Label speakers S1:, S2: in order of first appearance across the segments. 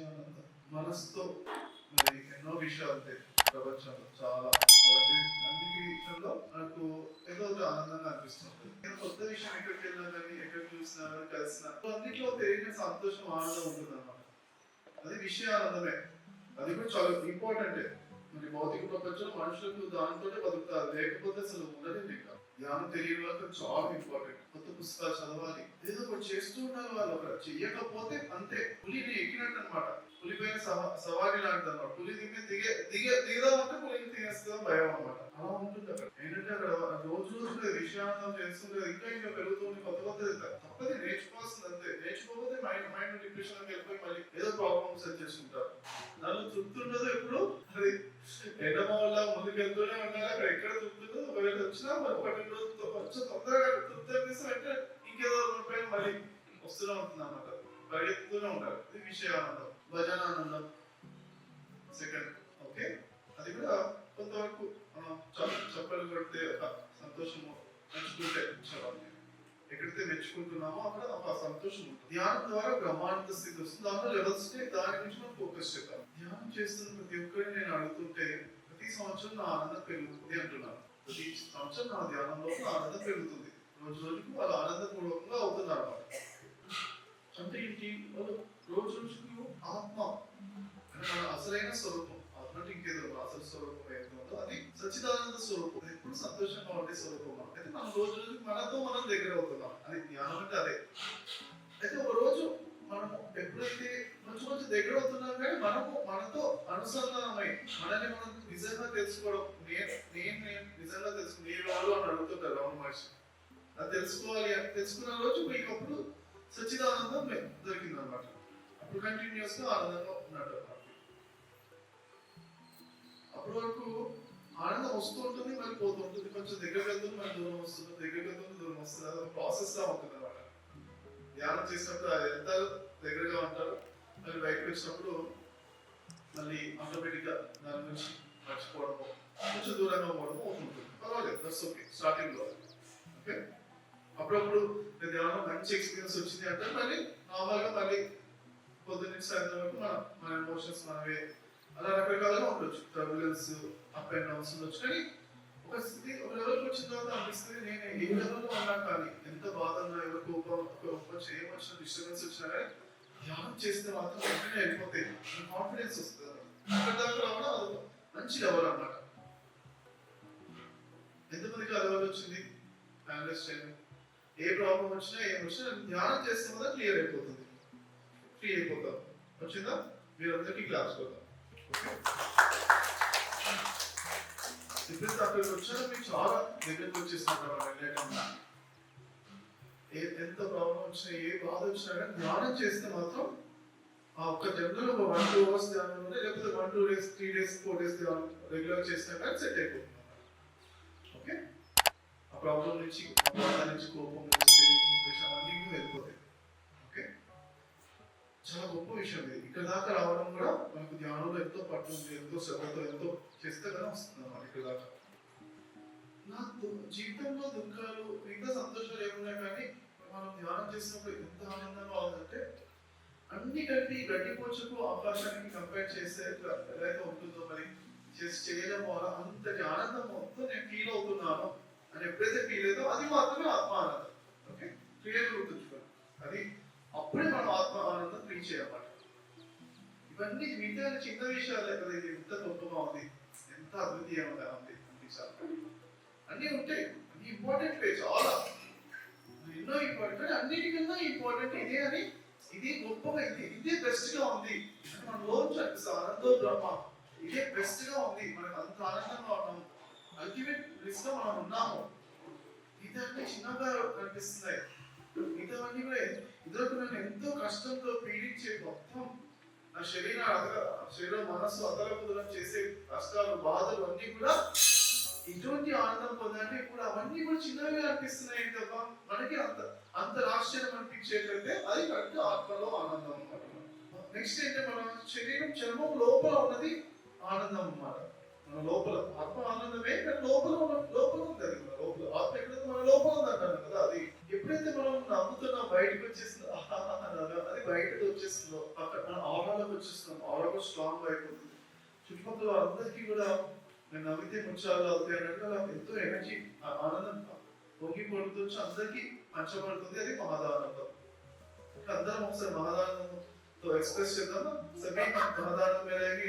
S1: విషయాలంతా. మనసుతో మరి ఎన్నో విషయాలు ప్రపంచంలో చాలా కాబట్టి అన్నిటి విషయంలో నాకు ఏదో ఒక ఆనందంగా అనిపిస్తుంది. నేను కొత్త విషయం ఎక్కడికి వెళ్ళినా కానీ ఎక్కడ చూసినా కలిసినా అన్నిట్లో తెలియని సంతోషం ఆనందం ఉంటుంది అన్నమాట అది విషయ ఆనందమే అది కూడా చాలా ఇంపార్టెంటే మరి భౌతిక ప్రపంచంలో మనుషులకు దానితోనే బతుకుతారు. లేకపోతే అసలు ఉండదు ఇంకా. ధ్యానం తెలియని చాలా ఇంపార్టెంట్ కొత్త పుస్తకాలు చదవాలి. ఏదో ఒకటి చేస్తూ ఉండాలి వాళ్ళు ఒక చెయ్యకపోతే అంతే. పులిని ఎక్కినట్టు అనమాట పులి పైన సవా- సవారీ లాంటిది అనమాట పులి దిగి దిగే దిగే దిగదామంటే పులిని తినేస్తుందని భయం అనమాట అలా ఉంటుంది అక్కడ. ఏంటంటే అక్కడ రోజు రోజు విషయానందం చేస్తుంటే ఇంకా ఇంకా పెరుగుతుంది కొత్త కొత్తది తప్పది నేర్చుకోవాల్సింది అంతే. నేర్చుకోకపోతే మైండ్ మైండ్ డిప్రెషన్ వెళ్ళిపోయి మళ్ళీ ఏదో ప్రాబ్లమ్స్ సెట్ చేసుకుంటారు. దానిలో తృప్తి ఉండదు ఎప్పుడు? అది ఎడమ వల్ల ముందుకు వెళ్తూనే ఉండాలి. అక్కడ ఎక్కడ తృప్తి ఉండదు ఒకవేళ వచ్చినా మరి ఒక రెండు రోజులు తొందరగా తృప్తి అనిపిస్తే వెంటనే ఇంకేదో రూపాయలు మళ్ళీ వస్తూనే ఉంటుంది అనమాట పరిగెత్తుతూనే ఉండాలి ఇది విషయానందం భజన ఆనందం సెకండ్ ఓకే అది కూడా కొంతవరకు మనం చప్ప- చప్పలు కొడితే ఒక సంతోషము మెచ్చుకుంటే చదవాలి ఎక్కడైతే మెచ్చుకుంటున్నామో అక్కడ ఒక సంతోషం ఉంటుంది. ధ్యానం ద్వారా బ్రహ్మానంద స్థితి వస్తుంది. దానిలో లెవెల్స్ దాని గురించి మనం ఫోకస్ చేద్దాం. ధ్యానం చేస్తున్న ప్రతి ఒక్కరిని నేను అడుగుతుంటే ప్రతి సంవత్సరం నా ఆనందం పెరుగుతుంది అంటున్నాను. ప్రతి సంవత్సరం నా ధ్యానంలో ఆనందం పెరుగుతుంది. రోజు రోజుకు వాళ్ళు ఆనందపూర్వకంగా అవుతున్నారు అన్నమాట అంటే ఏంటి? వాళ్ళు రోజు రోజుకు ఆత్మ. అంటే మన అసలైన స్వరూపం. అన్నట్టు ఇంకేదో అసలు స్వరూపం ఏదో అది సచ్చిదానంద స్వరూపం. ఎప్పుడు సంతోషంగా ఉండే స్వరూపం అయితే మనం రోజు రోజుకి మనతో మనం దగ్గర అవుతున్నాం. అది జ్ఞానం అంటే అదే. అయితే ఒక రోజు మనము ఎప్పుడైతే మంచి మంచి దగ్గర అవుతున్నాం కానీ మనము మనతో అనుసంధానమై మనల్ని మనం నిజంగా తెలుసుకోవడం. నేను నేను నేను నిజంగా తెలుసు నేను వాళ్ళు అని అడుగుతుంటారు రమణ మహర్షి? అది తెలుసుకోవాలి. అని తెలుసుకున్న రోజు మీకు అప్పుడు సచ్చిదానందం దొరికింది అనమాట అప్పుడు కంటిన్యూస్గా ఆనందంగా ఉన్నాడు అప్పటి వరకు ఆనందం వస్తూ ఉంటుంది మరి పోతూ ఉంటుంది. కొంచెం దగ్గర వెళ్తుంది మరి దూరం వస్తుంది. దగ్గర వెళ్తుంది దూరం వస్తుంది. అది ప్రాసెస్ లా ఉంటుంది అనమాట ధ్యానం చేసినప్పుడు అది ఎంత దగ్గరగా ఉంటారు మరి బయటకు వచ్చినప్పుడు మళ్ళీ ఆటోమేటిక్గా దాని నుంచి మర్చిపోవడము కొంచెం దూరంగా పోవడము ఉంటుంది పర్వాలేదు దట్స్ ఓకే స్టార్టింగ్లో. ఓకే అప్పుడప్పుడు నేను ఏమైనా మంచి ఎక్స్పీరియన్స్ వచ్చింది అంటే మళ్ళీ నార్మల్గా మళ్ళీ పొద్దున్న నుంచి సాయంత్రం వరకు మన మన ఎమోషన్స్ మనవే. అలా రకరకాలుగా ఉండొచ్చు. టర్బులెన్స్ అప్ అండ్ డౌన్స్ ఉండొచ్చు. కానీ ఒక స్థితి ఒక లెవెల్కి వచ్చిన తర్వాత అనిపిస్తుంది నేను ఏ లెవెల్లో ఉన్నా కానీ ఎంత బాధన్నా ఎవరు కోపం కోపం చేయవచ్చిన డిస్టర్బెన్స్ వచ్చినా కానీ ధ్యానం చేస్తే మాత్రం వెంటనే వెళ్ళిపోతే కాన్ఫిడెన్స్ వస్తుంది అక్కడ దాకా రావడం అది మంచి లెవెల్ అన్నమాట. ఎంతమందికి ఆ లెవెల్ వచ్చింది? అనలైజ్ చేయండి ఏ ప్రాబ్లం వచ్చినా ఏం వచ్చినా ధ్యానం చేస్తే మాత్రం క్లియర్ అయిపోతుంది. ఫ్రీ అయిపోతాం. వచ్చిందా? మీరందరికీ క్లాస్ పోతాం ఎప్పుడైతే అక్కడికి వచ్చారో మీకు చాలా దగ్గరికి వచ్చేస్తున్నారు వెళ్ళేటప్పుడు ఏ ఎంత ప్రాబ్లం వచ్చినా ఏ బాధ వచ్చినా కానీ ధ్యానం చేస్తే మాత్రం ఆ ఒక్క జనరల్ ఒక వన్ టూ అవర్స్ ధ్యానం ఉంటే లేకపోతే one two days three days four days ధ్యానం రెగ్యులర్ చేసినా కానీ సెట్ అయిపోతుంది. ప్రాబ్లం నుంచి నుంచి కోపం నుంచి డిప్రెషన్ అన్నీ వెళ్ళిపోతాయి. ఓకే చాలా గొప్ప విషయం ఇది. ఇక్కడ దాకా రావడం కూడా మనకు ధ్యానంలో ఎంతో పట్టు ఎంతో శ్రద్ధతో ఎంతో చేస్తే కానీ వస్తుంది అన్నమాట ఇక్కడ దాకా. నా జీవితంలో దుఃఖాలు మిగతా సంతోషాలు ఏమున్నా కానీ మనం ధ్యానం చేసినప్పుడు ఎంత ఆనందంగా ఉందంటే అన్ని కలిపి గడ్డి పోచకు ఆకాశానికి కంపేర్ చేస్తే ఎలా ఉంటుందో మరి చేసి చేయడం వల్ల అంతటి ఆనందం మొత్తం నేను ఫీల్ అవుతున్నాను. అని ఎప్పుడైతే ఫీల్ అది మాత్రమే ఆత్మ ఆనందం ఓకే క్లియర్ గుర్తుంచుకోండి అది అప్పుడే మనం ఆత్మ ఆనందం రీచ్ అయ్యమాట ఇవన్నీ మిగతా చిన్న విషయాలే కదా ఇది ఎంత గొప్పగా ఉంది. ఎంత అద్వితీయంగా ఉంది అనిపించాలి అన్నీ ఉంటాయి. అన్ని ఇంపార్టెంట్ చాలా ఎన్నో ఇంపార్టెంట్ అన్నిటికన్నా ఇంపార్టెంట్ ఇదే అని ఇది గొప్పగా ఇది ఇదే బెస్ట్గా ఉంది. అని మన లోన్ ఆనందో బ్రహ్మ ఇదే బెస్ట్గా ఉంది. మనకు అంత ఆనందంగా ఉన్నాం. అల్టిమేట్ బ్లిస్లో మనం ఉన్నాము. ఇదన్నీ చిన్నగా కనిపిస్తున్నాయి. మిగతావన్నీ కూడా ఇదొక నన్ను ఎంతో కష్టంతో పీడించే మొత్తం నా శరీరం శరీరం మనస్సు అదలకుదలం చేసే కష్టాలు బాధలు అన్నీ కూడా ఇటువంటి ఆనందం పొందంటే ఇప్పుడు అవన్నీ కూడా చిన్నవిగా అనిపిస్తున్నాయి తప్ప మనకి అంత అంత ఆశ్చర్యం అనిపించేటంటే అది కరెక్ట్ ఆత్మలో ఆనందం అన్నమాట. నెక్స్ట్ ఏంటంటే మన శరీరం చర్మం లోపల ఉన్నది ఆనందం అన్నమాట. మన లోపల ఆత్మ ఆనందమే కానీ లోపల ఉన్న లోపల ఉంది అది మన లోపల ఆత్మ ఎక్కడ మన లోపల ఉంది అంటాను కదా అది ఎప్పుడైతే మనం నమ్ముతున్నా బయటకు వచ్చేసిందో అది బయటకు వచ్చేసిందో అక్కడ మన ఆహారంలోకి వచ్చేస్తున్నాం మోర్ స్ట్రాంగ్ అయిపోతుంది. చుట్టుపక్కల అందరికీ కూడా నేను నవ్వితే ముచ్చాలు అవుతాయి అన్నట్టు నాకు ఎంతో ఎనర్జీ ఆనందం పొంగి పడుతుంది అందరికీ పంచబడుతుంది అది మహాదానందం. ఇంకా అందరం ఒకసారి మహాదానంతో ఎక్స్ప్రెస్ చేద్దాం సభీ మహాదానం మేరేగి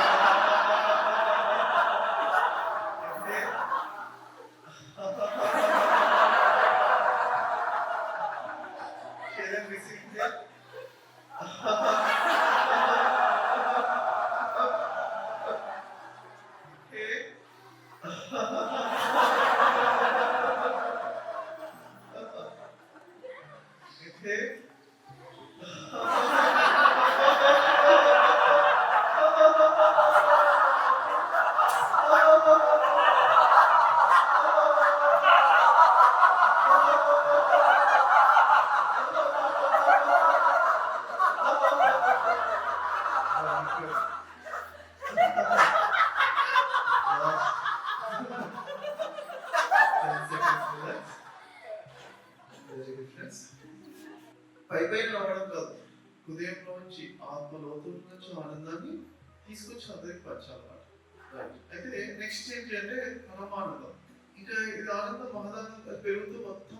S1: అయితే నెక్స్ట్ ఏంటి అంటే పరమానందం ఇంకా ఇది ఆనందం మహదానందం పెరుగుతూ మొత్తం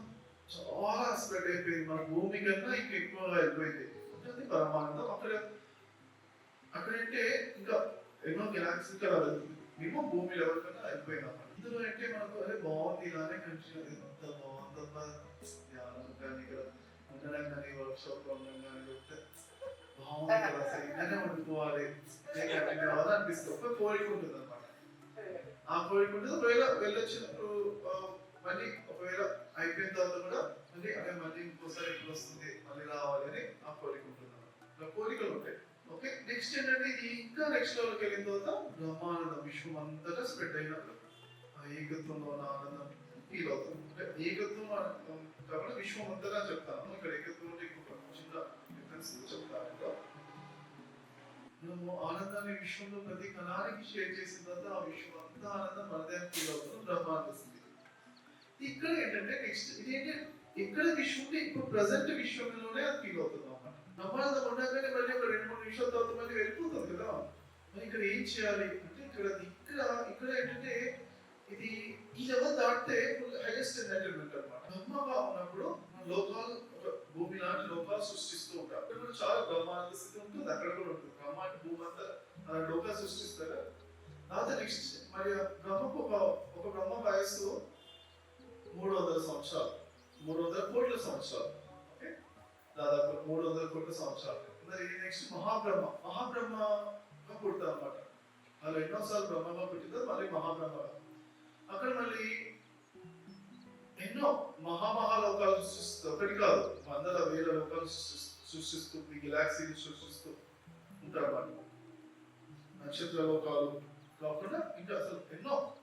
S1: చాలా స్ప్రెడ్ అయిపోయింది మన భూమి కన్నా ఇంకా ఎక్కువగా అయిపోయింది అంటే అది పరమానందం అక్కడ అక్కడంటే ఇంకా ఎన్నో గెలాక్సీ కదా వెళ్తుంది మేము భూమి లెవెల్ కన్నా అయిపోయింది అన్నమాట ఇందులో అంటే మనకు అరే బాగుంది ఇలానే కంటిన్యూ ఎంత బాగుందమ్మా ధ్యానం కానీ ఇక్కడ ఉండడం కానీ వర్క్ షాప్లో ఉండడం కానీ చెప్తే బాగుంది కదా అసలు ఇలానే ఉండిపోవాలి ఇదే కంటిన్యూ అవ్వాలి అనిపిస్తుంది ఒక కోరిక ఉంటుంది అనమాట ఆ ఒకవేళ వెళ్ళొచ్చినప్పుడు మళ్ళీ ఒకవేళ అయిపోయిన తర్వాత కూడా మళ్ళీ అదే మళ్ళీ ఇంకోసారి ఎప్పుడు వస్తుంది మళ్ళీ రావాలి అని ఆ కోరిక కోరికలు ఉంటాయి. ఓకే నెక్స్ట్ ఏంటంటే ఇది ఇంకా నెక్స్ట్ లెవెల్కి వెళ్ళిన తర్వాత బ్రహ్మానందం విశ్వం అంతటా స్ప్రెడ్ అయినప్పుడు ఆ ఏకత్వంలో ఉన్న ఆనందం ఫీల్ అవుతాం అంటే ఏకత్వం కాబట్టి విశ్వం అంతటా చెప్తాను. ఇక్కడ ఏకత్వం అంటే ఇంకొక చిన్న డిఫరెన్స్ చెప్తాను. నువ్వు ఆనందాన్ని విశ్వంలో ప్రతి కణానికి షేర్ చేసిన తర్వాత ఆ విశ్వం అంతా ఆనందం మనదే ఫీల్ అవుతుంది ఇక్కడ ఏంటంటే నెక్స్ట్ ఇదేంటి? ఇక్కడ విశ్వంలో ఇప్పుడు ప్రజెంట్ విశ్వంలోనే అది ఫీల్ అవుతుంది అన్నమాట. బ్రహ్మానందం ఉండగానే మళ్ళీ ఒక రెండు మూడు నిమిషాల తర్వాత మళ్ళీ వెళ్ళిపోతుంది కదా. మరి ఇక్కడ ఏం చేయాలి? అంటే ఇక్కడ ఇక్కడ ఇక్కడ ఏంటంటే ఇది ఈ లెవెల్ దాటితే హైయెస్ట్ ఎంటర్టైన్మెంట్ అనమాట బ్రహ్మగా ఉన్నప్పుడు లోకాలు భూమి లాంటి లోకాలు సృష్టిస్తూ ఉంటారు అక్కడ కూడా చాలా బ్రహ్మాండ స్థితి ఉంటుంది. అక్కడ కూడా ఉంటుంది. బ్రహ్మాండ భూమి అంతా అలా లోకాలు సృష్టిస్తారు. తర్వాత నెక్స్ట్ మరి ఆ బ్రహ్మకు ఒక ఒక బ్రహ్మ వయస్సు మూడు వందల సంవత్సరాలు. మూడు వందల కోట్ల సంవత్సరాలు. ఓకే? దాదాపు మూడు వందల కోట్ల సంవత్సరాలు. మరి నెక్స్ట్ మహాబ్రహ్మ. మహాబ్రహ్మగా పుడతారు అనమాట వాళ్ళు ఎన్నోసార్లు బ్రహ్మగా పుట్టిందో మళ్ళీ మహాబ్రహ్మగా. అక్కడ మళ్ళీ ఎన్నో మహామహాలోకాలు సృష్టిస్తూ ఒకటి కాదు వందల వేల లోకాలు సృష్టిస్తూ సృష్టిస్తూ ఈ గెలాక్సీని సృష్టిస్తూ ఉంటారు వాళ్ళు నక్షత్ర లోకాలు కాకుండా ఇంకా అసలు ఎన్నో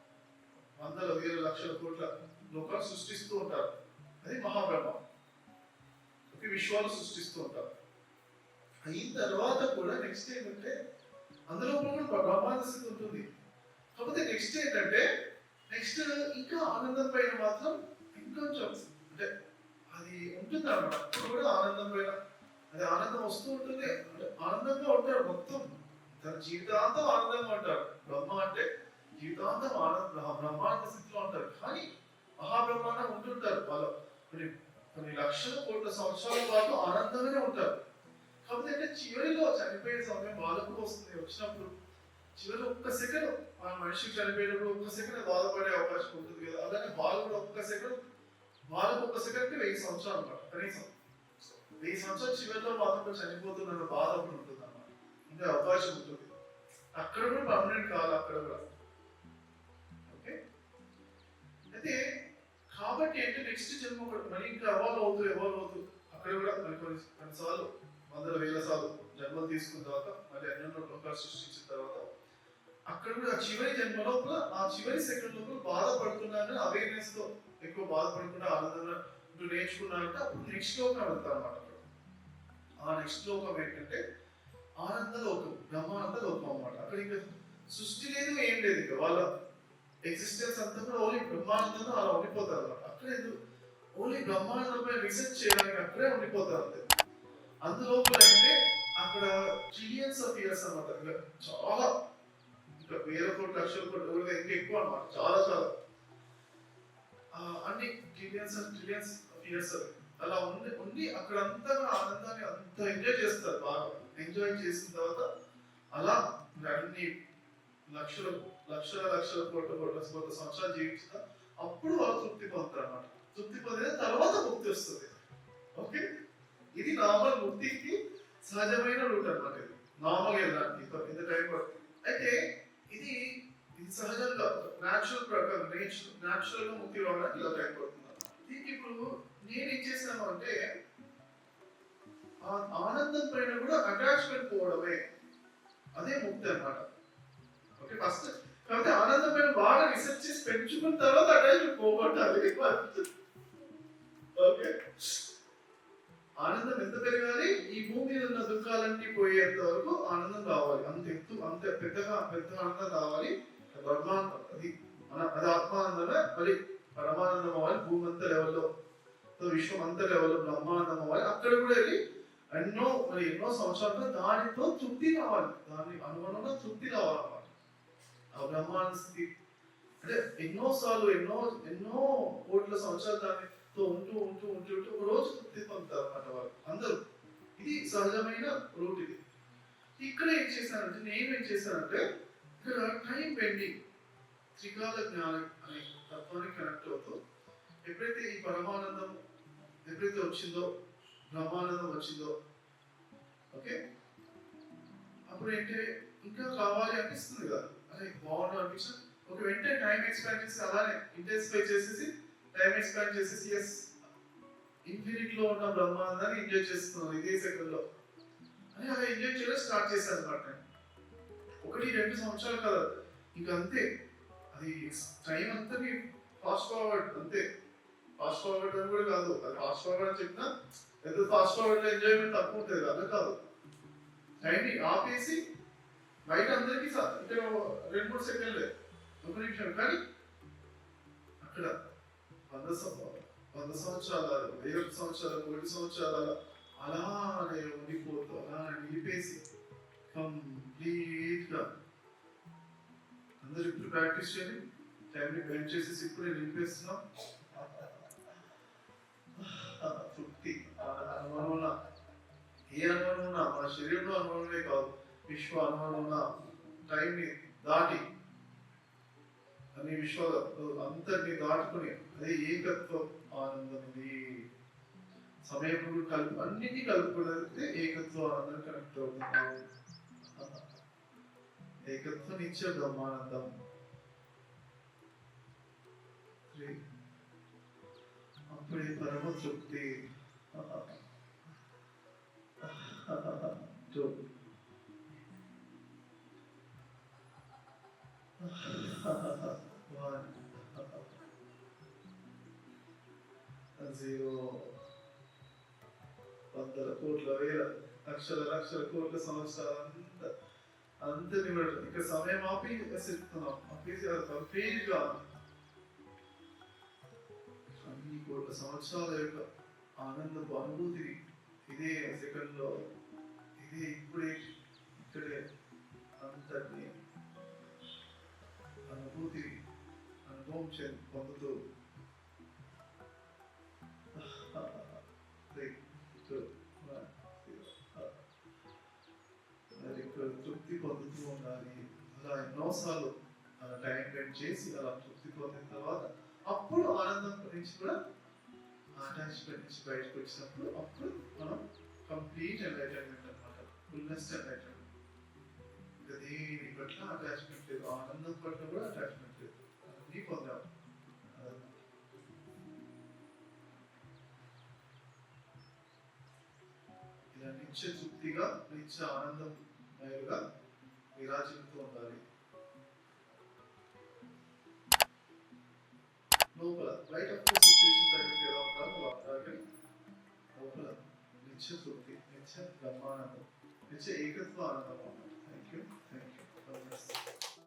S1: వందల వేల లక్షల కోట్ల లోకాలు సృష్టిస్తూ ఉంటారు. అది మహాబ్రహ్మ. ఒక విశ్వాలు సృష్టిస్తూ ఉంటారు. అయిన తర్వాత కూడా నెక్స్ట్ ఏంటంటే అందులో కూడా బ్రహ్మాండ స్థితి ఉంటుంది. కాకపోతే నెక్స్ట్ ఏంటంటే నెక్స్ట్ ఇంకా ఆనందం పైన మాత్రం ఇంకొంచెం అంటే అది ఉంటుంది? అన్నమాట అప్పుడు కూడా ఆనందం పైన అది ఆనందం వస్తూ ఉంటుంది. అంటే ఆనందంగా ఉంటాడు మొత్తం. తన జీవితాంతం ఆనందంగా ఉంటాడు బ్రహ్మ అంటే జీవితాంతం ఆనంద బ్రహ్మాండ స్థితిలో ఉంటారు. కానీ మహాబ్రహ్మాండం ఉంటుంటారు. వాళ్ళు కొన్ని కొన్ని లక్షల కోట్ల సంవత్సరాల పాటు ఆనందంగానే ఉంటారు. కాకపోతే అంటే చివరిలో చనిపోయే సమయం వాళ్ళకు వస్తుంది. వచ్చినప్పుడు చివరి ఒక్క సెకండ్ ఆ మనిషికి చనిపోయేటప్పుడు ఒక్క సెకండ్ బాధపడే అవకాశం ఉంటుంది కదా. అలానే వాళ్ళు కూడా ఒక్క సెకండ్ వాళ్ళకు ఒక సెకండ్ వెయ్యి సంవత్సరాలు అనమాట కనీసం వెయ్యి సంవత్సరాలు చివరిలో మాత్రం చనిపోతున్న బాధ ఒకటి ఉంటుంది అన్నమాట. ఇంకా అవకాశం ఉంటుంది. అక్కడ కూడా పర్మనెంట్ కాదు అక్కడ కూడా. ఓకే అయితే కాబట్టి అంటే నెక్స్ట్ జన్మ కూడా మరి ఇంకా ఎవాల్వ్ అవుతూ ఎవాల్వ్ అవుతూ అక్కడ కూడా మరి కొన్ని కొన్నిసార్లు వందల వేల సార్లు జన్మలు తీసుకున్న తర్వాత మళ్ళీ ఎన్నెన్నో లోకాలు సృష్టించిన తర్వాత అక్కడ కూడా ఆ చివరి జన్మ లోపల ఆ చివరి సెకండ్ లోపల బాధపడుతున్నాను అవేర్నెస్తో ఎక్కువ బాధపడకుండా ఆనందంగా ఉంటూ అప్పుడు నెక్స్ట్ లోకం వెళ్తాను అనమాట ఆ నెక్స్ట్ లోకం ఏంటంటే ఆనంద లోకం బ్రహ్మానంద లోకం అనమాట అక్కడ ఇంకా సృష్టి లేదు ఏం లేదు ఇక. వాళ్ళ ఎగ్జిస్టెన్స్ అంతా కూడా ఓన్లీ బ్రహ్మానందంలో అలా ఉండిపోతారు అనమాట అక్కడ ఓన్లీ బ్రహ్మానందంపై రీసెర్చ్ చేయడానికి అక్కడే ఉండిపోతారు అంతే. అందులోపల అంటే అక్కడ ట్రిలియన్స్ ఆఫ్ ఇయర్స్ అన్నమాట. చాలా వేల కోట్ల లక్షల కోట్ల కూడా ఇంకా ఎక్కువ అన్నమాట. చాలా చాలా. అన్ని trillions and trillions of years అలా ఉండి ఉండి అక్కడ అంతా ఆనందాన్ని అంత ఎంజాయ్ చేస్తారు బాగా. ఎంజాయ్ చేసిన తర్వాత అలా అన్ని లక్షల లక్షల లక్షల కోట్ల కోట్ల కోట్ల సంవత్సరాలు జీవించిన అప్పుడు వాళ్ళు తృప్తి పొందుతారు అన్నమాట. తృప్తి పొందిన తర్వాత ముక్తి వస్తుంది. ఓకే? ఇది నార్మల్ ముక్తికి సహజమైన రూట్ అనమాట ఇది. నార్మల్ వెళ్ళడానికి. ఇంత టైం పడుతుంది అయితే ఇది ఇది సహజంగా న్యాచురల్ ప్రకారం నేచర్ న్యాచురల్గా ముక్తి రావడానికి ఇలా టైం దీనికి ఇప్పుడు నేను ఏం చేశాను అంటే ఆ ఆనందం పైన కూడా అటాచ్మెంట్ పోవడమే అదే ముక్తి అన్నమాట. ఓకే ఫస్ట్ కాబట్టి ఆనందం పైన బాగా రీసెర్చ్ చేసి పెంచుకున్న తర్వాత అటాచ్మెంట్ పోగొట్టాలి. ఓకే ఆనందం ఎంత పెరగాలి? ఈ భూమి మీద ఉన్న దుఃఖాలన్నీ పోయేంత వరకు ఆనందం రావాలి. అంత ఎత్తు అంత పెద్దగా పెద్ద ఆనందం రావాలి. బ్రహ్మానందం అది మన అది ఆత్మానందమే మరి పరమానందం అవ్వాలి భూమి అంత లెవెల్లో. సో విశ్వం అంత లెవెల్లో బ్రహ్మానందం అవ్వాలి. అక్కడ కూడా వెళ్ళి ఎన్నో మరి ఎన్నో సంవత్సరాలు దానితో తృప్తి కావాలి దాని అనుగుణంగా తృప్తి కావాలన్నమాట ఆ బ్రహ్మానంద స్థితి. అంటే ఎన్నో సార్లు ఎన్నో ఎన్నో కోట్ల సంవత్సరాలు దాన్ని సో ఉంటూ ఉంటూ ఉంటూ ఉంటూ ఒక రోజు తృప్తి పొందుతారు అన్నమాట వాళ్ళు అందరూ. ఇది సహజమైన రూట్ ఇది. ఇక్కడ ఏం చేశానంటే నేను ఏం చేశానంటే ఇక్కడ టైం పెండింగ్ త్రికాల జ్ఞానం అనే తత్వానికి కనెక్ట్ అవుతూ ఎప్పుడైతే ఈ పరమానందం ఎప్పుడైతే వచ్చిందో బ్రహ్మానందం వచ్చిందో ఓకే? అప్పుడు ఏంటంటే ఇంకా కావాలి అనిపిస్తుంది కదా. అరే బాగుండు అనిపించింది. ఒక వెంటనే టైం ఎక్స్పాండ్ చేసి అలానే ఇంటెన్సిఫై చేసేసి టైం ఎక్స్పాండ్ చేసేసి ఎస్ ఇన్ఫినిట్లో ఉన్న బ్రహ్మాండాన్ని ఎంజాయ్ చేస్తున్నాను ఇదే సెకండ్లో. అని అలా ఎంజాయ్ చేయడం స్టార్ట్ చేశాను అనమాట. ఒకటి రెండు సంవత్సరాలు కదా. ఇంకా అంతే. అది టైం అంతా ఫాస్ట్ ఫార్వర్డ్ అంతే. ఫాస్ట్ ఫార్వర్డ్ అని కూడా కాదు. అది ఫాస్ట్ ఫార్వర్డ్ అని చెప్పినా ఎంత ఫాస్ట్ ఫార్వర్డ్లో ఎంజాయ్మెంట్ తక్కువ ఉంటుంది. అలా కాదు. టైంని ఆపేసి బయట అందరికీ రెండు మూడు సెకండ్లే. ఒక నిమిషం. కానీ అక్కడ వంద వంద సంవత్సరాల వెయ్యి సంవత్సరాల కోటి సంవత్సరాల అలానే ఉండిపోతూ అలానే నిలిపేసి కంప్లీట్ అందరు ఇప్పుడు ప్రాక్టీస్ చేయండి. టైంని బెండ్ చేసేసి ఇప్పుడే నిలిపేస్తున్నాం. తృప్తి. అనుమానం ఏ అనుమానం ఉన్నా మన శరీరంలో అనుమానమే కాదు విశ్వ అనుమానం ఉన్న టైంని దాటి అన్ని విశ్వ అంతటిని దాటుకుని అదే ఏకత్వం ఆనందం ఇది సమయం కలుపు అన్నిటి కలుపుకున్నది ఏకత్వ ఆనందం కనెక్ట్ అవుతుంది ఏకత్వం ఇచ్చే బ్రహ్మానందం అప్పుడే పరమ తృప్తి Two. One. జీరో. వందల కోట్ల వేల లక్షల లక్షల కోట్ల సంవత్సరాలు అంత అంత ఇక సమయం ఆపి చెప్తున్నాం. ఆపేసి అది అన్ని కోట్ల సంవత్సరాల యొక్క ఆనందపు అనుభూతిని ఇదే సెకండ్లో ఇదే ఇప్పుడే ఇక్కడే అంతటిని అనుభూతిని అనుభవం చెంది పొందుతూ అలా టైం స్పెండ్ చేసి అలా తృప్తి పొందిన తర్వాత అప్పుడు ఆనందం గురించి కూడా అటాచ్మెంట్ నుంచి బయటకు వచ్చినప్పుడు అప్పుడు మనం కంప్లీట్ ఎంటర్టైన్మెంట్ అనమాట ఫుల్నెస్ట్ ఎంటర్టైన్మెంట్ దేని పట్ల అటాచ్మెంట్ లేదు ఆనందం పట్ల కూడా అటాచ్మెంట్ లేదు. అన్నీ పొందాం. ఇలా నిత్య తృప్తిగా నిత్య ఆనందం మయులుగా విరాజిల్లుతూ ఉండాలి. లోపల బయట సిచ్యువేషన్ తగ్గట్టు ఎలా ఉంటారో అలా ఉంటారు కానీ లోపల నిత్య తృప్తి నిత్య బ్రహ్మానందం నిత్య ఏకత్వ ఆనందం థ్యాంక్ యూ థ్యాంక్ యూ